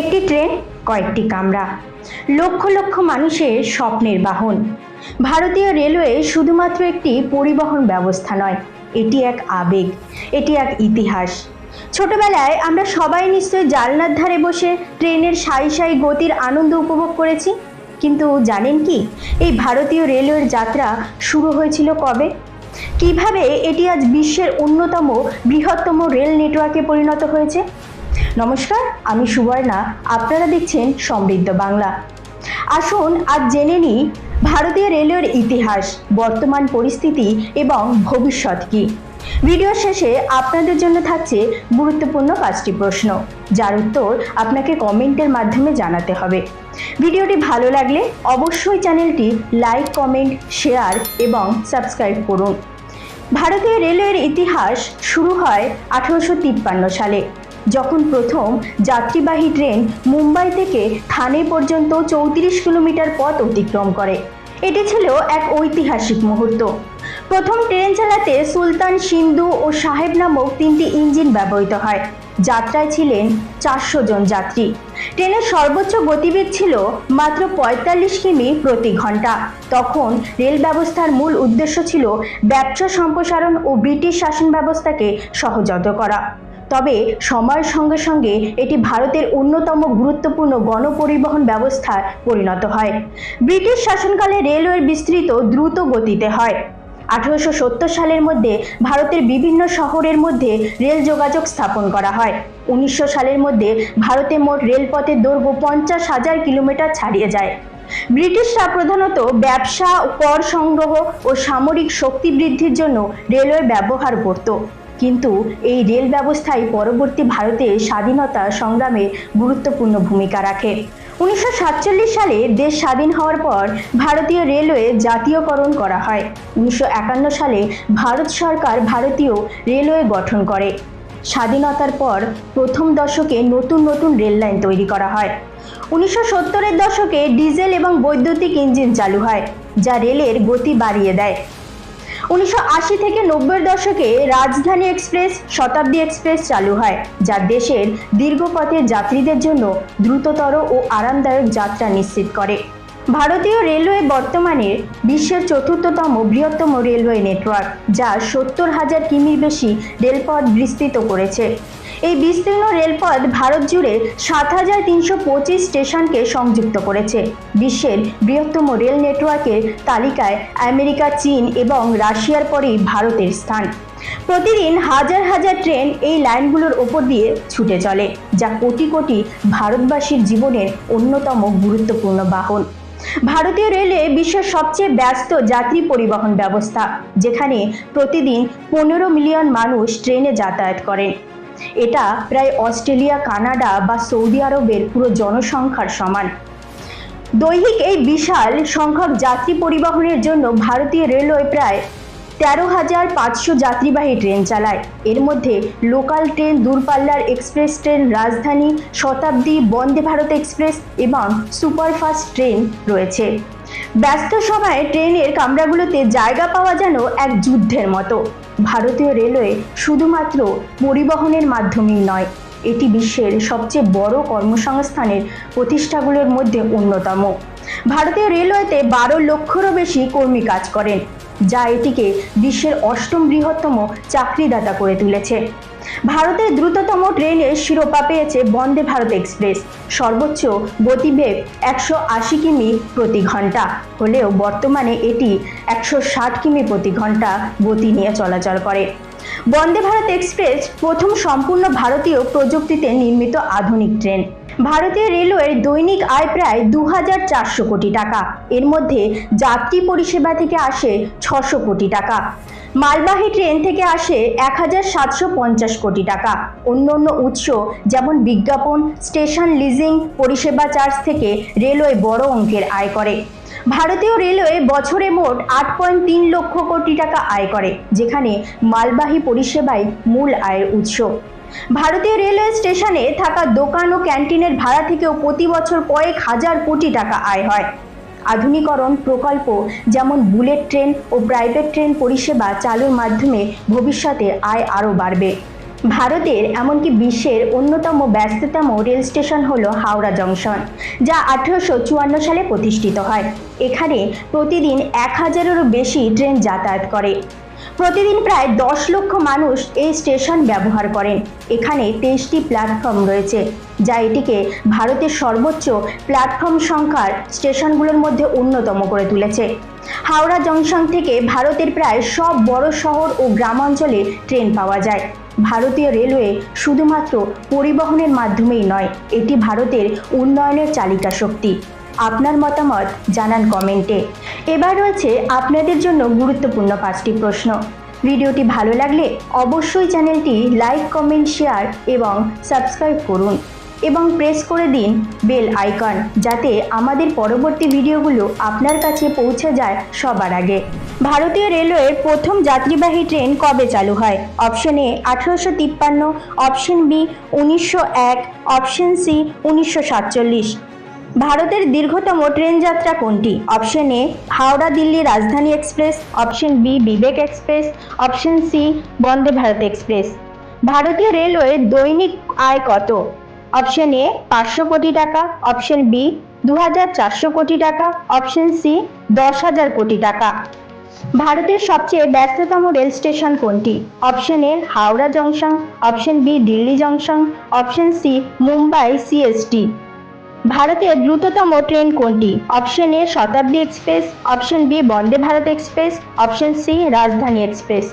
একটি ট্রেন, কয়েকটি কামরা। লক্ষ লক্ষ মানুষের স্বপ্নের বাহন। ভারতীয় রেলওয়ে শুধুমাত্র একটি পরিবহন ব্যবস্থা নয়, এটি এক আবেগ, এটি এক ইতিহাস। ছোটবেলায় আমরা সবাই নিশ্চয়ই জালনার ধারে বসে ট্রেনের সাই সাই গতির আনন্দ উপভোগ করেছি। কিন্তু জানেন কি, এই ভারতীয় রেলওয়ের যাত্রা শুরু হয়েছিল কবে? কীভাবে এটি আজ বিশ্বের অন্যতম বৃহত্তম রেল নেটওয়ার্কে পরিণত হয়েছে? নমস্কার, আমি সুবর্ণা, আপনারা দেখছেন সমৃদ্ধ বাংলা। আসুন আজ জেনে নিই ভারতীয় রেলওয়ের ইতিহাস, বর্তমান পরিস্থিতি এবং ভবিষ্যৎ কী। ভিডিও শেষে আপনাদের জন্য থাকছে গুরুত্বপূর্ণ পাঁচটি প্রশ্ন, যার উত্তর আপনাকে কমেন্টের মাধ্যমে জানাতে হবে। ভিডিওটি ভালো লাগলে অবশ্যই চ্যানেলটি লাইক, কমেন্ট, শেয়ার এবং সাবস্ক্রাইব করুন। ভারতীয় রেলওয়ের ইতিহাস শুরু হয় আঠারোশো তিপ্পান্ন সালে। যখন প্রথম যাত্রীবাহী ট্রেন মুম্বাই থেকে থানে পর্যন্ত চৌত্রিশ কিলোমিটার পথ অতিক্রম করে। এটি ছিল এক ঐতিহাসিক মুহূর্ত। প্রথম ট্রেন চালাতে সুলতান সিন্ধু ও সাহেব নামক তিনটি ইঞ্জিন ব্যবহৃত হয়। যাত্রায় ছিলেন চারশো জন যাত্রী। ট্রেনের সর্বোচ্চ গতিবেগ ছিল মাত্র পঁয়তাল্লিশ কিমি প্রতি ঘণ্টা। তখন রেল ব্যবস্থার মূল উদ্দেশ্য ছিল ব্যবসা সম্প্রসারণ ও ব্রিটিশ শাসন ব্যবস্থাকে সহজত করা। তবে সময়ের সঙ্গে সঙ্গে এটি ভারতের অন্যতম গুরুত্বপূর্ণ গণপরিবহন ব্যবস্থায় পরিণত হয়। ব্রিটিশ শাসনকালে রেলওয়ের বিস্তৃত দ্রুত গতিতে হয়। আঠারোশো সত্তর সালের মধ্যে ভারতের বিভিন্ন শহরের মধ্যে রেল যোগাযোগ স্থাপন করা হয়। উনিশশো সালের মধ্যে ভারতে মোট রেলপথের দৈর্ঘ্য পঞ্চাশ হাজার কিলোমিটার ছাড়িয়ে যায়। ব্রিটিশরা প্রধানত ব্যবসা, কর সংগ্রহ ও সামরিক শক্তি বৃদ্ধির জন্য রেলওয়ে ব্যবহার করত। কিন্তু এই রেল ব্যবস্থাই পরবর্তী ভারতের স্বাধীনতা সংগ্রামে গুরুত্বপূর্ণ ভূমিকা রাখে। উনিশশো সাতচল্লিশ সালে দেশ স্বাধীন হওয়ার পর ভারতীয় রেলওয়ে জাতীয়করণ করা হয়। উনিশশো একান্ন সালে ভারত সরকার ভারতীয় রেলওয়ে গঠন করে। স্বাধীনতার পর প্রথম দশকে নতুন নতুন রেল লাইন তৈরি করা হয়। উনিশশো সত্তরের দশকে ডিজেল এবং বৈদ্যুতিক ইঞ্জিন চালু হয়, যা রেলের গতি বাড়িয়ে দেয়। উনিশশো আশি থেকে নব্বইয়ের দশকে রাজধানী এক্সপ্রেস, শতাব্দী এক্সপ্রেস চালু হয়, যা দেশের দীর্ঘপথে যাত্রীদের জন্য দ্রুততর ও আরামদায়ক যাত্রা নিশ্চিত করে। ভারতীয় রেলওয়ে বর্তমানে বিশ্বের চতুর্থতম বৃহত্তম রেলওয়ে নেটওয়ার্ক, যা সত্তর হাজার কিমির বেশি রেলপথ বিস্তৃত করেছে। এই বিস্তীর্ণ রেলপথ ভারত জুড়ে সাত হাজার তিনশো পঁচিশ স্টেশনকে সংযুক্ত করেছে। বিশ্বের বৃহত্তম রেল নেটওয়ার্কের তালিকায় আমেরিকা, চীন এবং রাশিয়ার পরেই ভারতের স্থান। প্রতিদিন হাজার হাজার ট্রেন এই লাইনগুলোর ওপর দিয়ে ছুটে চলে, যা কোটি কোটি ভারতবাসীর জীবনের অন্যতম গুরুত্বপূর্ণ বাহন। ভারতীয় রেলওয়ে বিশ্বের সবচেয়ে ব্যস্ত যাত্রী পরিবহন ব্যবস্থা, যেখানে প্রতিদিন পনেরো মিলিয়ন মানুষ ট্রেনে যাতায়াত করেন। এটা প্রায় অস্ট্রেলিয়া, কানাডা বা সৌদি আরবের পুরো জনসংখ্যার সমান। দৈহিক এই বিশাল সংখ্যক যাত্রী পরিবহনের জন্য ভারতীয় রেলওয়ে প্রায় তেরো হাজার পাঁচশো যাত্রীবাহী ট্রেন চালায়। এর মধ্যে লোকাল ট্রেন দূরপাল্লার express train Rajdhani, Shatabdi Vande Bharat express এবং সুপারফাস্ট ট্রেন রয়েছে। ব্যস্ত সময়ে ট্রেনের কামরাগুলোতে জায়গা পাওয়া যেন এক যুদ্ধের মতো। ভারতীয় রেলওয়ে শুধুমাত্র পরিবহনের মাধ্যমেই নয়, এটি বিশ্বের সবচেয়ে বড় কর্মসংস্থানের প্রতিষ্ঠাগুলোর মধ্যে অন্যতম। ভারতীয় রেলওয়েতে বারো লক্ষেরও বেশি কর্মী কাজ করেন, যা এটিকে বিশ্বের অষ্টম বৃহত্তম চাকরিদাতা করে তুলেছে। ভারতের দ্রুততম ট্রেনের শিরোপা পেয়েছে বন্দে ভারত এক্সপ্রেস। সর্বোচ্চ গতিবেগ একশো আশি কিমি প্রতি ঘণ্টা। হলেও বর্তমানে এটি একশো ষাট কিমি প্রতি ঘণ্টা গতি নিয়ে চলাচল করে। বন্দে ভারত এক্সপ্রেস প্রথম সম্পূর্ণ ভারতীয় প্রযুক্তিতে নির্মিত আধুনিক ট্রেন। ভারতীয় রেলওয়ের দৈনিক আয় প্রায় দু হাজার চারশো কোটি টাকা। এর মধ্যে যাত্রী পরিষেবা থেকে আসে ছশো কোটি টাকা। মালবাহী ট্রেন থেকে আসে এক হাজার সাতশো পঞ্চাশ কোটি টাকা। অন্য অন্য উৎস যেমন বিজ্ঞাপন, স্টেশন লিজিং, পরিষেবা চার্জ থেকে রেলওয়ে বড় অঙ্কের আয় করে। ভারতীয় রেলওয়ে বছরে মোট আট পয়েন্ট তিন লক্ষ কোটি টাকা আয় করে, যেখানে মালবাহী পরিষেবাই মূল আয়ের উৎস। ভারতীয় রেলওয়ে স্টেশনে থাকা দোকান ও ক্যান্টিনের ভাড়া থেকেও প্রতি বছর কয়েক হাজার কোটি টাকা আয় হয়। আধুনিকরণ প্রকল্প যেমন বুলেট ট্রেন ও প্রাইভেট ট্রেন পরিষেবা চালুর মাধ্যমে ভবিষ্যতে আয় আরও বাড়বে। ভারতের এমনকি বিশ্বের অন্যতম ব্যস্ততম রেল স্টেশন হলো হাওড়া জংশন, যা আঠেরোশো চুয়ান্ন সালে প্রতিষ্ঠিত হয়। এখানে প্রতিদিন এক হাজারেরও বেশি ট্রেন যাতায়াত করে। প্রতিদিন প্রায় দশ লক্ষ মানুষ এই স্টেশন ব্যবহার করেন। এখানে তেইশটি প্ল্যাটফর্ম রয়েছে, যা এটিকে ভারতের সর্বোচ্চ প্ল্যাটফর্ম সংখ্যার স্টেশনগুলোর মধ্যে অন্যতম করে তুলেছে। হাওড়া জংশন থেকে ভারতের প্রায় সব বড় শহর ও গ্রামাঞ্চলে ট্রেন পাওয়া যায়। ভারতীয় রেলওয়ে শুধুমাত্র পরিবহনের মাধ্যমেই নয়, এটি ভারতের উন্নয়নের চালিকা শক্তি। আপনার মতামত জানান কমেন্টে। এবার রয়েছে আপনাদের জন্য গুরুত্বপূর্ণ পাঁচটি প্রশ্ন। ভিডিওটি ভালো লাগলে অবশ্যই চ্যানেলটি লাইক, কমেন্ট, শেয়ার এবং সাবস্ক্রাইব করুন এবং প্রেস করে দিন বেল আইকন যাতে আমাদের পরবর্তী ভিডিওগুলো আপনার কাছে পৌঁছে যায় সবার আগে। ভারতীয় রেলওয়ের প্রথম যাত্রীবাহী ট্রেন কবে চালু হয়? অপশন এ আঠারোশো তিপ্পান্ন, অপশন বি উনিশশো এক, অপশন সি উনিশশো সাতচল্লিশ। ভারতের দীর্ঘতম ট্রেন যাত্রা কোনটি? Option A, Howrah Delhi Rajdhani express, option B, Vivek express, option C, Vande Bharat express. ভারতীয় রেলওয়ের দৈনিক আয় কত? অপশন এ, পাঁচশো কোটি টাকা, অপশন বি দু হাজার চারশো কোটি টাকা, অপশন সি দশ হাজার কোটি টাকা। ভারতের সবচেয়ে ব্যস্ততম রেল স্টেশন কোনটি? Option A, Howrah junction, option B, Delhi junction, option C, Mumbai CST. ভারতের দ্রুততম ট্রেন কোনটি? Option A Shatabdi express, option B Vande Bharat express, option C Rajdhani express.